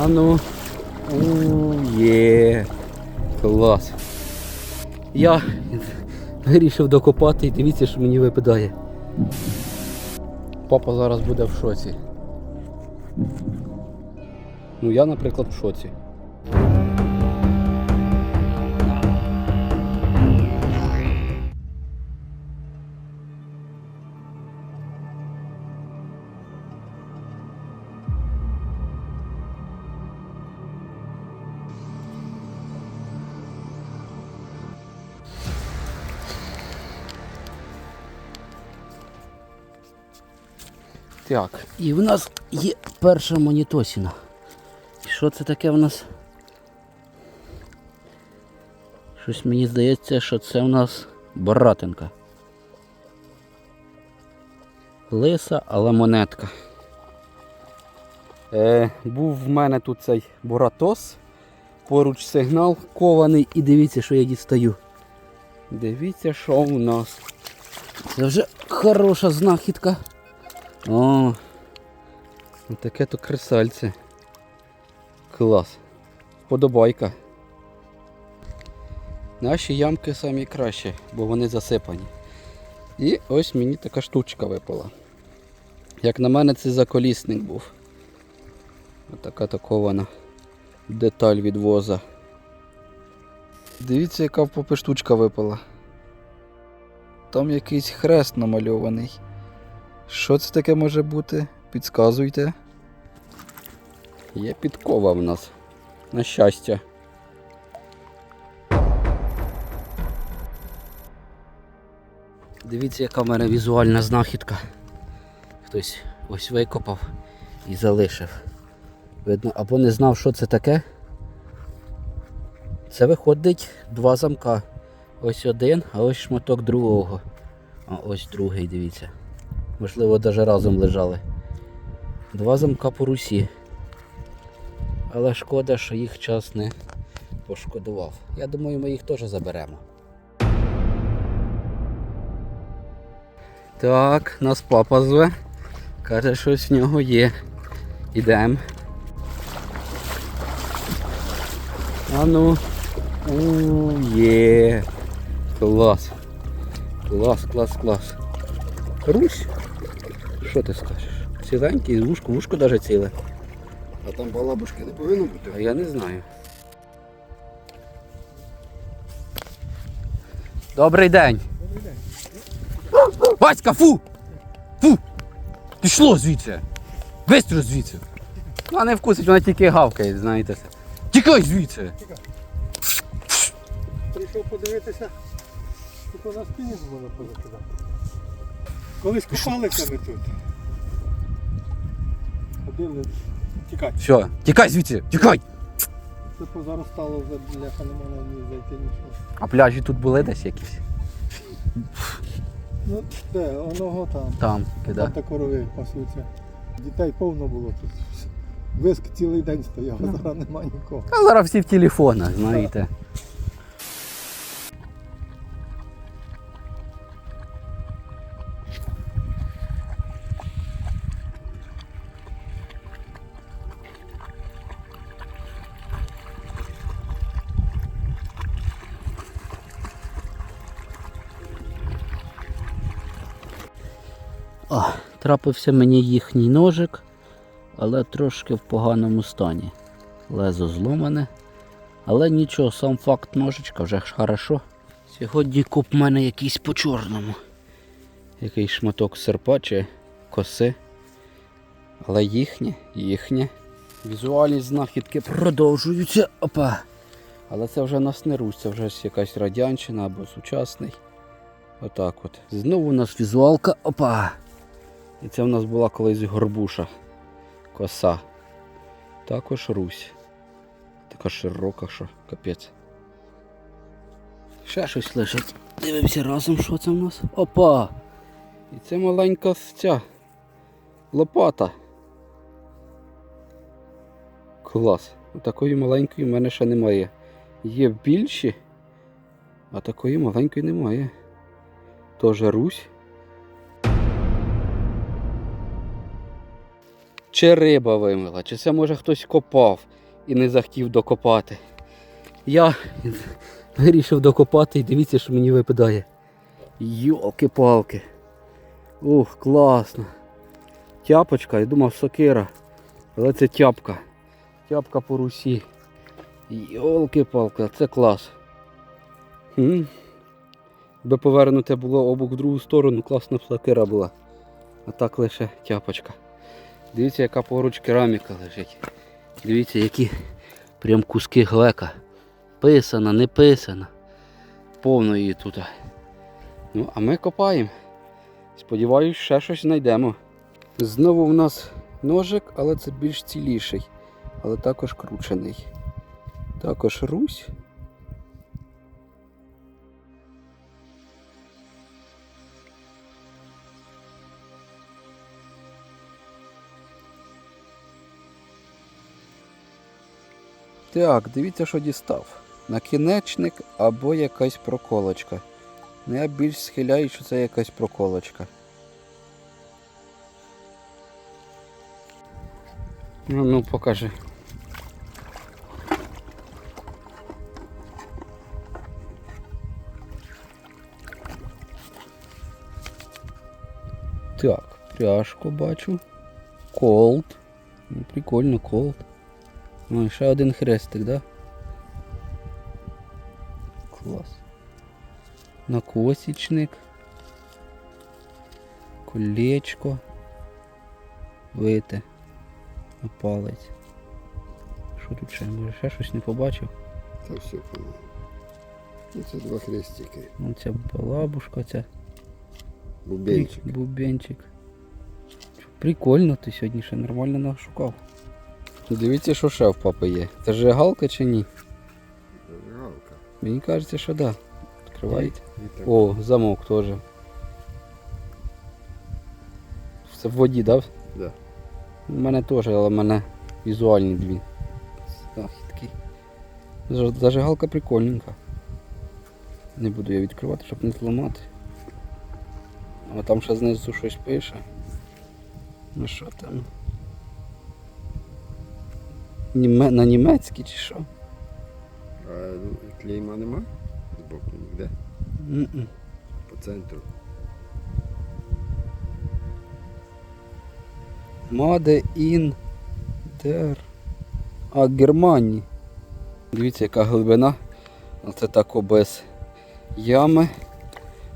А ну. Є. Клас. Я вирішив докопати і дивіться, що мені випадає. Папа зараз буде в шоці. Ну я, наприклад, в шоці. Так, і в нас є перша монітосіна. І що це таке в нас? Щось мені здається, що це в нас Боратинка. Лиса, але монетка. Е, був в мене тут цей Боратос. Поруч сигнал кований і дивіться, що я дістаю. Дивіться, що у нас. Це вже хороша знахідка. О, таке то кресальце. Клас. Подобайка. Наші ямки самі кращі, бо вони засипані. І ось мені така штучка випала. Як на мене, це заколісник був. Отака такована деталь від воза. Дивіться, яка попи штучка випала. Там якийсь хрест намальований. Що це таке може бути? Підказуйте. Є підкова в нас. На щастя. Дивіться, яка в мене візуальна знахідка. Хтось ось викопав і залишив. Видно, або не знав, що це таке. Це виходить два замка. Ось один, а ось шматок другого. А ось другий, дивіться. Можливо, навіть разом лежали. Два замка по русі. Але шкода, що їх час не пошкодував. Я думаю, ми їх теж заберемо. Так, нас папа зве. Каже, щось в нього є. Ідемо. А ну. У, є. Клас. Клас, клас, клас. Русь. Що ти скажеш? Ціленький, вушко, вушко навіть ціле. А там балабушки не повинно бути. А я не знаю. Добрий день. Васька, фу! Фу! Пішло звідси! Бистро звідси! Вона не вкусить, вона тільки гавкає, знаєте. Тікай звідси! Прийшов подивитися, тут у нас спині було позакидати. Колись купалися ми тут. Ходили. Тікай. Все, тікай звідси! Тікай! Це позаростало вже бляха не можна ні зайти нічого. А пляжі тут були десь якісь? Ну, де, оного там. Там, Там та корови пасуться. Дітей повно було тут. Виск цілий день стояв, а зараз нема нікого. А зараз всі в телефонах, знаєте. О, трапився мені їхній ножик, але трошки в поганому стані. Лезо зломане. Але нічого, сам факт ножичка вже ж хорошо. Сьогодні куп в мене якийсь по чорному. Якийсь шматок серпа чи коси. Але їхнє, їхнє. Візуальні знахідки продовжуються. Опа. Але це вже нас не Русь, це вже якась радянщина або сучасний. Отак от. Знову у нас візуалка. Опа. І це в нас була колись горбуша. Коса. Також Русь. Така широка, що капець. Ще щось лежить. Дивимося разом, що це в нас. Опа! І це маленька ця лопата. Клас. Такої маленької в мене ще немає. Є більші, а такої маленької немає. Тоже Русь. Чи риба вимила, чи це може хтось копав і не захотів докопати. Я вирішив докопати і дивіться, що мені випадає. Йолки-палки. Ух, класно. Тяпочка, я думав сокира. Але це тяпка. Тяпка по русі. Йолки-палки, це клас. Хм. Би повернуте було обух в другу сторону, класна сокира була. А так лише тяпочка. Дивіться, яка поруч кераміка лежить. Дивіться, які прям куски глека. Писана, не писана. Повно її тут. Ну, а ми копаємо. Сподіваюсь, ще щось знайдемо. Знову в нас ножик, але це більш ціліший, але також кручений. Також русь. Так, дивіться, що дістав. Накінечник або якась проколочка. Ну я більш схиляю, що це якась проколочка. Ну, ну покажи. Так, пряжку бачу. Колд. Ну, прикольно, колд. Ну, і ще один хрестик, да? Клас. Накосічник. Колечко. Вите. На палець. Що тут ще? Може ще щось не побачив? Та все, по-моєму. Ну, це два хрестики. Ну ця балабушка, ця Бубенчик. Бубенчик. Прикольно, ти сьогодні ще нормально нашукав. Дивіться, що ще в папи є. Це жигалка чи ні? Зажигалка. Мені кажеться, що да. Відкривається. І так. О, замок теж. Це в воді, да? Да. У мене теж, але в мене візуальні дві. Західки. Зажигалка прикольненька. Не буду я відкривати, щоб не зламати. А там ще знизу щось пише. Ну що там? Німе... На німецький чи що? А ну, клейма нема? Збоку ніде. По центру. Маде ін дер. А, Германії. Дивіться, яка глибина. Оце тако без ями.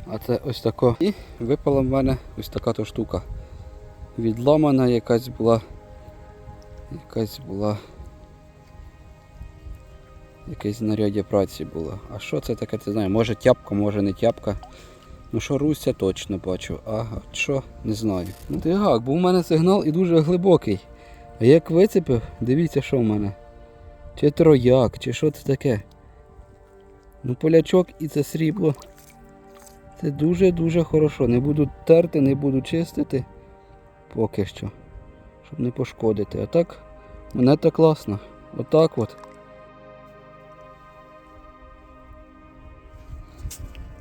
А це ось тако. І випала в мене ось така то штука. Відламана якась була. Якась була. Якесь знаряддя праці було. А що це таке, ти знаю? Може тяпка, може не тяпка. Ну що Руся точно бачу, а що не знаю. Ну ти гак, бо в мене сигнал і дуже глибокий. А як вицепив, дивіться, що в мене. Чи трояк, чи що це таке. Ну полячок і це срібло. Це дуже-дуже хорошо. Не буду терти, не буду чистити. Поки що. Щоб не пошкодити. А так, монета класна. Отак от.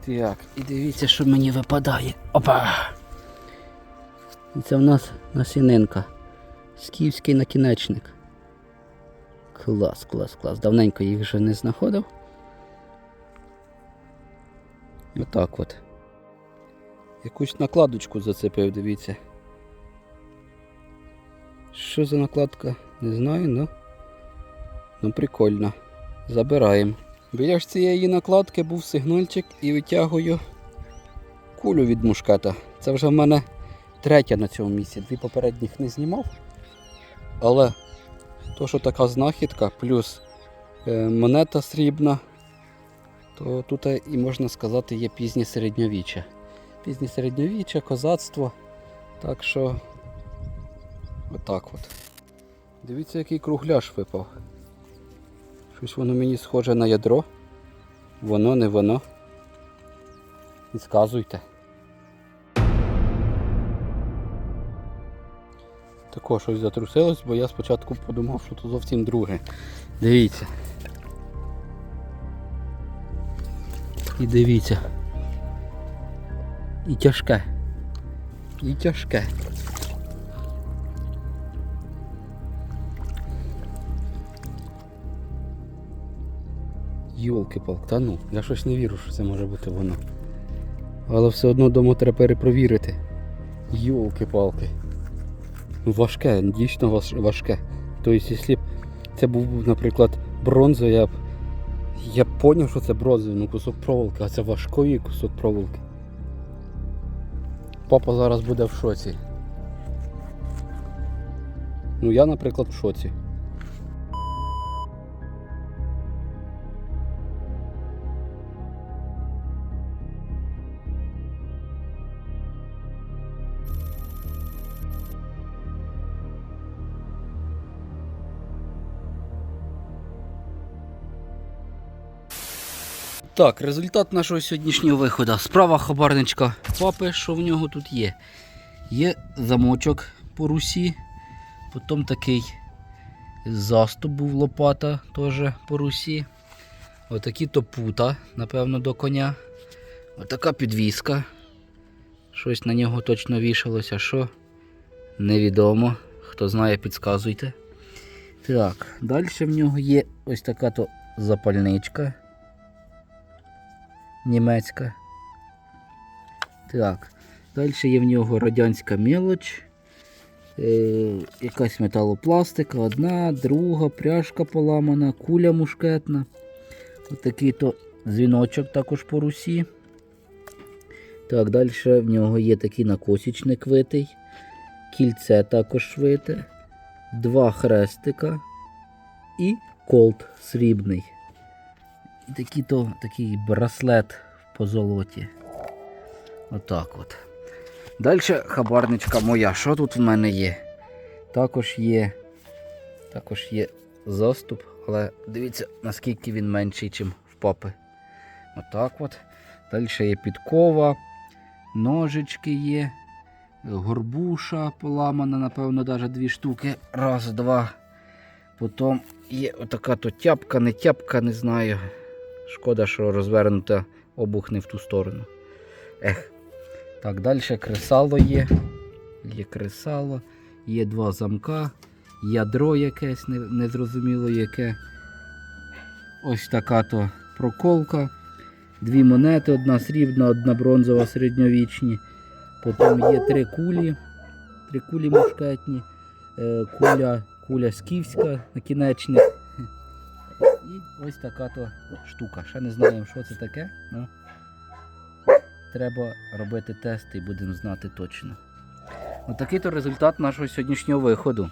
Так, і дивіться, що мені випадає. Опа! Це в нас насінинка. Скіфський накінечник. Клас, клас, клас. Давненько їх вже не знаходив. Отак от. Якусь накладочку зацепив, дивіться. Що за накладка? Не знаю, ну. Ну прикольно. Забираємо. Біля ж цієї накладки був сигнальчик і витягую кулю від мушкета. Це вже в мене третя на цьому місці. Дві попередніх не знімав. Але то, що така знахідка, плюс е, монета срібна, то тут і можна сказати є пізнє середньовіччя. Пізнє середньовіччя, козацтво. Так що отак от. Дивіться, який кругляш випав. Щось воно мені схоже на ядро. Воно, не воно. Підказуйте. Також щось затрусилось, бо я спочатку подумав, що то зовсім друге. Дивіться. І дивіться. І тяжке. І тяжке. Йолки-палки, та ну, я щось не вірю, що це може бути воно. Але все одно вдома треба перепровірити. Йолки-палки. Ну, Важке, дійсно важке. Тобто, якщо б це був, наприклад, бронза, я б. Я б поняв, що це бронзовий ну, кусок проволоки, а це важкий кусок проволоки. Папа зараз буде в шоці. Ну я, наприклад, в шоці. Так, результат нашого сьогоднішнього виходу. Справа хабарничка папи, що в нього тут є. Є замочок по русі, потім такий заступ був лопата теж по русі. Отакі то пута, напевно, до коня. Отака підвіска. Щось на нього точно вішалося, що невідомо. Хто знає, підказуйте. Так, далі в нього є ось така то запальничка німецька. Так. Далі є в нього радянська мелоч. Е, якась металопластика, одна, друга, пряжка поламана, куля мушкетна. Отакий то дзвіночок також по русі. Так, далі в нього є такий накосічник витий, кільце також швите, два хрестика і колт срібний. Такий то такий браслет в позолоті. Отак от. Далі хабарничка моя. Що тут в мене є? Також є. Також є заступ, але дивіться, наскільки він менший, ніж в папи. Отак от. Далі є підкова, ножички є, горбуша поламана, напевно, навіть дві штуки. Раз, два. Потім є отака то тяпка, не тяпка, не знаю. Шкода, що розвернута обух не в ту сторону. Ех. Так, далі кресало є. Є кресало, є два замка, ядро якесь незрозуміло яке. Ось така то проколка. Дві монети, одна срібна, одна бронзова середньовічні. Потім є три кулі, три кулі мушкетні, е, куля, куля скіфська накінечник. І ось така то штука. Ще не знаємо, що це таке. Ну, треба робити тести і будемо знати точно. Отакий то результат нашого сьогоднішнього виходу.